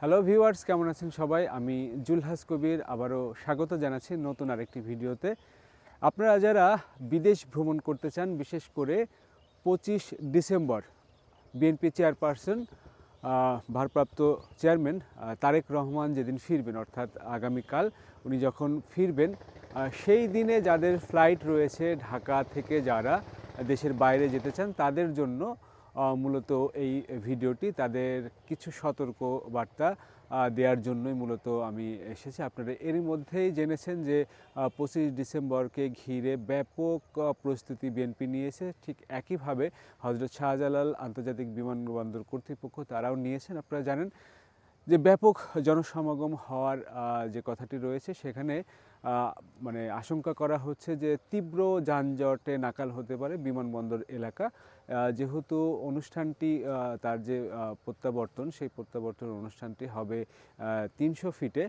Hello viewers কেমন আছেন সবাই? আমি জুলহাস কবির, আবারও স্বাগত জানাচ্ছি নতুন আরেকটি ভিডিওতে। আপনারা যারা বিদেশ ভ্রমণ করতে চান, বিশেষ করে পঁচিশ ডিসেম্বর বিএনপি চেয়ারপারসন ভারপ্রাপ্ত চেয়ারম্যান তারেক রহমান যেদিন ফিরবেন, অর্থাৎ আগামীকাল উনি যখন ফিরবেন সেই দিনে যাদের ফ্লাইট রয়েছে ঢাকা থেকে যারা দেশের বাইরে যেতে চান, তাদের জন্য মূলত এই ভিডিওটি তাদের কিছু সতর্ক বার্তা দেওয়ার জন্যই মূলত আমি এসেছি। আপনারা এরই মধ্যেই জেনেছেন যে পঁচিশ ডিসেম্বরকে ঘিরে ব্যাপক প্রস্তুতি বিএনপি নিয়েছে। ঠিক একইভাবে হজরত শাহজালাল আন্তর্জাতিক বিমানবন্দর কর্তৃপক্ষ তারাও নিয়েছেন। আপনারা জানেন যে ব্যাপক জনসমাগম হওয়ার যে কথাটি রয়েছে, সেখানে মানে আশঙ্কা করা হচ্ছে যে তীব্র যানজটে নাকাল হতে পারে বিমানবন্দর এলাকা। যেহেতু অনুষ্ঠানটি তার যে প্রত্যাবর্তন, সেই প্রত্যাবর্তন অনুষ্ঠানটি হবে তিনশো ফিটে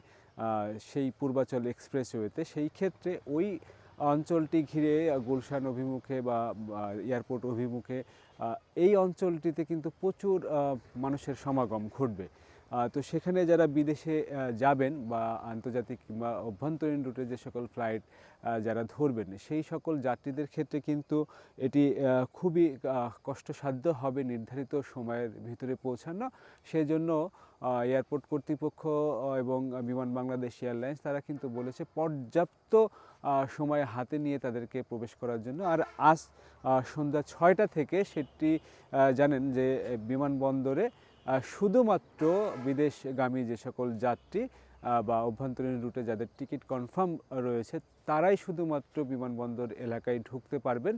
সেই পূর্বাচল এক্সপ্রেসওয়েতে। সেই ক্ষেত্রে ওই অঞ্চলটি ঘিরে গুলশান অভিমুখে বা এয়ারপোর্ট অভিমুখে এই অঞ্চলটিতে কিন্তু প্রচুর মানুষের সমাগম ঘটবে। তো সেখানে যারা বিদেশে যাবেন বা আন্তর্জাতিক কিংবা অভ্যন্তরীণ রুটে যে সকল ফ্লাইট যারা ধরবেন, সেই সকল যাত্রীদের ক্ষেত্রে কিন্তু এটি খুবই কষ্টসাধ্য হবে নির্ধারিত সময়ের ভিতরে পৌঁছানো। সেজন্য এয়ারপোর্ট কর্তৃপক্ষ এবং বিমান বাংলাদেশ এয়ারলাইন্স, তারা কিন্তু বলেছে পর্যাপ্ত সময় হাতে নিয়ে তাদেরকে প্রবেশ করার জন্য। আর আজ সন্ধ্যা ছয়টা থেকে সেটি জানেন যে বিমানবন্দরে শুধুমাত্র বিদেশগামী যে সকল যাত্রী বা অভ্যন্তরীণ রুটে যাদের টিকিট কনফার্ম রয়েছে, তারাই শুধুমাত্র বিমানবন্দর এলাকায় ঢুকতে পারবেন।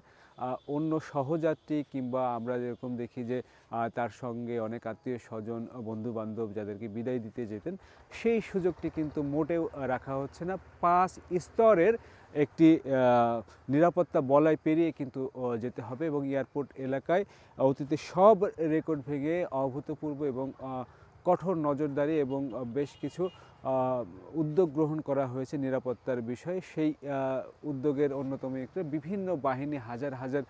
অন্য সহযাত্রী কিংবা আমরা যেরকম দেখি যে তার সঙ্গে অনেক আত্মীয় স্বজন বন্ধু বান্ধব যাদেরকে বিদায় দিতে যেতেন, সেই সুযোগটি কিন্তু মোটেও রাখা হচ্ছে না। পাঁচ স্তরের একটি নিরাপত্তা বলয় পেরিয়ে কিন্তু যেতে হবে এবং এয়ারপোর্ট এলাকায় অতীতে সব রেকর্ড ভেঙে অভূতপূর্ব এবং কঠোর নজরদারি এবং বেশ কিছু উদ্যোগ গ্রহণ করা হয়েছে নিরাপত্তার বিষয়ে। সেই উদ্যোগের অন্যতম একটা বিভিন্ন বাহিনী হাজার হাজার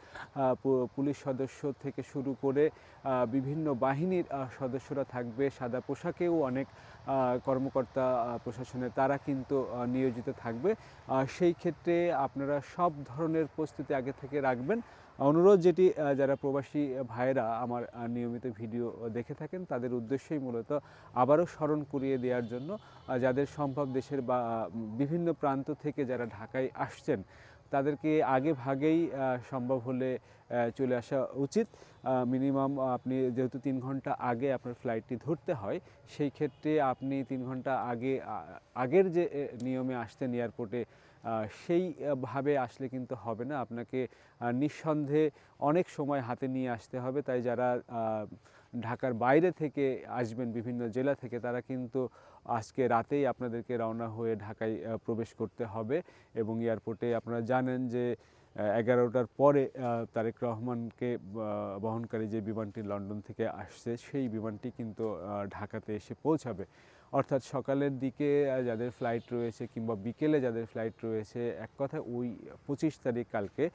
পুলিশ সদস্য থেকে শুরু করে বিভিন্ন বাহিনীর সদস্যরা থাকবে। সাদা পোশাকেও অনেক কর্মকর্তা আহ, প্রশাসনের তারা কিন্তু নিয়োজিত থাকবে। সেই ক্ষেত্রে আপনারা সব ধরনের প্রস্তুতি আগে থেকে রাখবেন। অনুরোধ যেটি যারা প্রবাসী ভাইয়েরা আমার নিয়মিত ভিডিও দেখে থাকেন তাদের উদ্দেশ্যই মূলত আবারও স্মরণ করিয়ে দেওয়ার জন্য যাদের সম্ভব দেশের বা বিভিন্ন প্রান্ত থেকে যারা ঢাকায় আসছেন তাদেরকে আগে ভাগেই সম্ভব হলে চলে আসা উচিত। মিনিমাম আপনি যেহেতু তিন ঘণ্টা আগে আপনার ফ্লাইটটি ধরতে হয় সেই ক্ষেত্রে আপনি তিন ঘণ্টা আগে আগের যে নিয়মে আসতেন এয়ারপোর্টে আহ, সেই ভাবে আসলে কিন্তু হবে না। আপনাকে নিঃসন্দেহে অনেক সময় হাতে নিয়ে আসতে হবে। তাই যারা ঢাকার বাইরে থেকে আসবেন বিভিন্ন জেলা থেকে, তারা কিন্তু আজকে রাতেই আপনাদেরকে রওনা হয়ে ঢাকায় প্রবেশ করতে হবে এবং এয়ারপোর্টে আপনারা জানেন যে এগারোটার পরে তারেক রহমানকে বহনকারী যে বিমানটি লন্ডন থেকে আসছে, সেই বিমানটি কিন্তু ঢাকাতে এসে পৌঁছাবে। অর্থাৎ সকালের দিকে যাদের ফ্লাইট রয়েছে কিংবা বিকেলে যাদের ফ্লাইট রয়েছে, এক কথায় ওই পঁচিশ তারিখ কালকে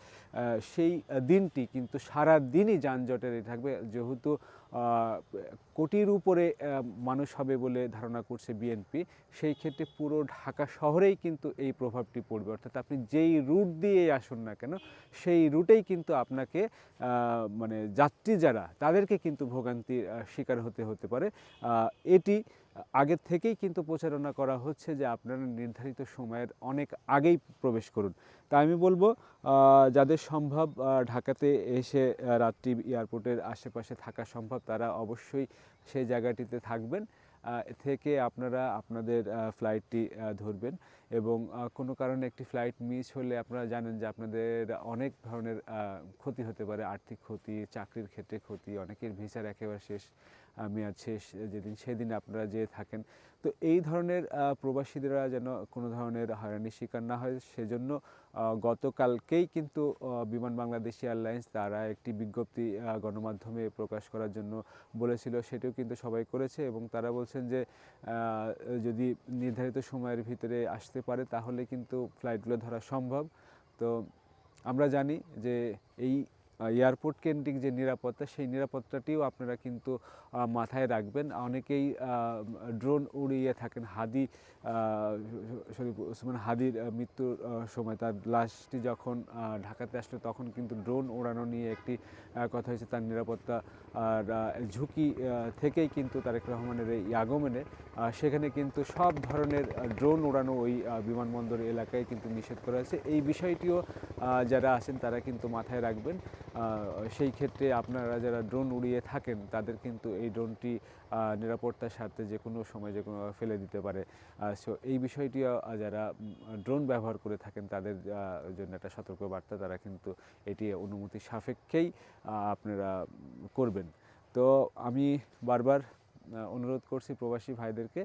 সেই দিনটি কিন্তু সারা দিনই যানজটের থাকবে। যেহেতু কোটির উপরে মানুষ হবে বলে ধারণা করছে বিএনপি সেই ক্ষেত্রে পুরো ঢাকা শহরেই কিন্তু এই প্রভাবটি পড়বে। অর্থাৎ আপনি যেই রুট দিয়ে আসুন না কেন, সেই রুটেই কিন্তু আপনাকে মানে যাত্রী যারা, তাদেরকে কিন্তু ভোগান্তির শিকার হতে হতে পারে। এটি আগের থেকেই কিন্তু প্রচারণা করা হচ্ছে যে আপনারা নির্ধারিত সময়ের অনেক আগেই প্রবেশ করুন। তাই আমি বলব যাদের সম্ভব ঢাকাতে এসে রাত্রি এয়ারপোর্টের আশেপাশে থাকা সম্ভব, তারা অবশ্যই সেই জায়গাটিতে থাকবেন। থেকে আপনারা আপনাদের ফ্লাইটটি ধরবেন। এবং কোনো কারণে একটি ফ্লাইট মিস হলে আপনারা জানেন যে আপনাদের অনেক ধরনের ক্ষতি হতে পারে। আর্থিক ক্ষতি, চাকরির ক্ষেত্রে ক্ষতি, অনেকের ভিসার একেবারে শেষ মেয়াদ শেষ, যেদিন সেদিন আপনারা যেয়ে থাকেন। তো এই ধরনের প্রবাসীদেরা যেন কোনো ধরনের হয়রানির শিকার না হয়, সেজন্য গতকালকেই কিন্তু বিমান বাংলাদেশ এয়ারলাইন্স তারা একটি বিজ্ঞপ্তি গণমাধ্যমে প্রকাশ করার জন্য বলেছিল। সেটিও কিন্তু সবাই করেছে এবং তারা বলছেন যে যদি নির্ধারিত সময়ের ভিতরে আসতে পারে তাহলে কিন্তু ফ্লাইটগুলো ধরা সম্ভব। তো আমরা জানি যে এই এয়ারপোর্ট কেন্দ্রিক যে নিরাপত্তা, সেই নিরাপত্তাটিও আপনারা কিন্তু মাথায় রাখবেন। অনেকেই ড্রোন উড়িয়ে থাকেন। হাদি শরীফ ওসমান হাদির মৃত্যুর সময়। তার লাশটি যখন ঢাকাতে আসলো, তখন কিন্তু ড্রোন ওড়ানো নিয়ে একটি কথা হয়েছে। তার নিরাপত্তা ঝুঁকি থেকেই কিন্তু তারেক রহমানের এই আগমনে সেখানে কিন্তু সব ধরনের ড্রোন ওড়ানো ওই বিমানবন্দর এলাকায় কিন্তু নিষেধ করা হয়েছে। এই বিষয়টিও যারা আছেন, তারা কিন্তু মাথায় রাখবেন। সেই ক্ষেত্রে আপনারা যারা ড্রোন উড়িয়ে থাকেন তাদের কিন্তু এই ড্রোনটি নিরাপত্তার স্বার্থে যে কোনো সময় যে কোনো ফেলে দিতে পারে। সো এই বিষয়টিও আহ, যারা ড্রোন ব্যবহার করে থাকেন তাদের জন্য একটা সতর্ক বার্তা তারা কিন্তু এটি অনুমতি সাপেক্ষেই আপনারা করবেন। তো আমি বারবার অনুরোধ করছি প্রবাসী ভাইদেরকে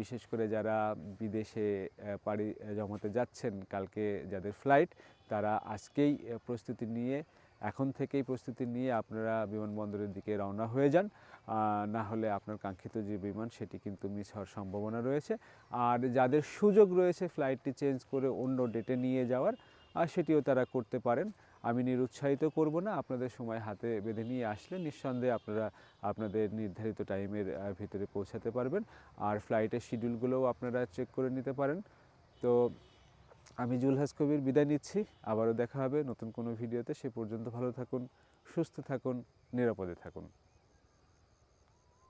বিশেষ করে যারা বিদেশে পাড়ি জমাতে যাচ্ছেন কালকে যাদের ফ্লাইট তারা আজকেই প্রস্তুতি নিয়ে এখন থেকেই প্রস্তুতি নিয়ে আপনারা বিমানবন্দরের দিকে রওনা হয়ে যান। না হলে আপনার কাঙ্ক্ষিত যে বিমান, সেটি কিন্তু মিস হওয়ার সম্ভাবনা রয়েছে। আর যাদের সুযোগ রয়েছে ফ্লাইটটি চেঞ্জ করে অন্য ডেটে নিয়ে যাওয়ার আর সেটিও তারা করতে পারেন। আমি নিরুৎসাহিত করব না, আপনাদের সময় হাতে বেঁধে নিয়ে আসলে নিঃসন্দেহে আপনারা আপনাদের নির্ধারিত টাইমের ভিতরে পৌঁছাতে পারবেন। আর ফ্লাইটের শিডিউলগুলোও আপনারা চেক করে নিতে পারেন। তো আমি জুলহাস কবির বিদায় নিচ্ছি। আবারও দেখা হবে নতুন কোনো ভিডিওতে। সে পর্যন্ত ভালো থাকুন, সুস্থ থাকুন, নিরাপদে থাকুন।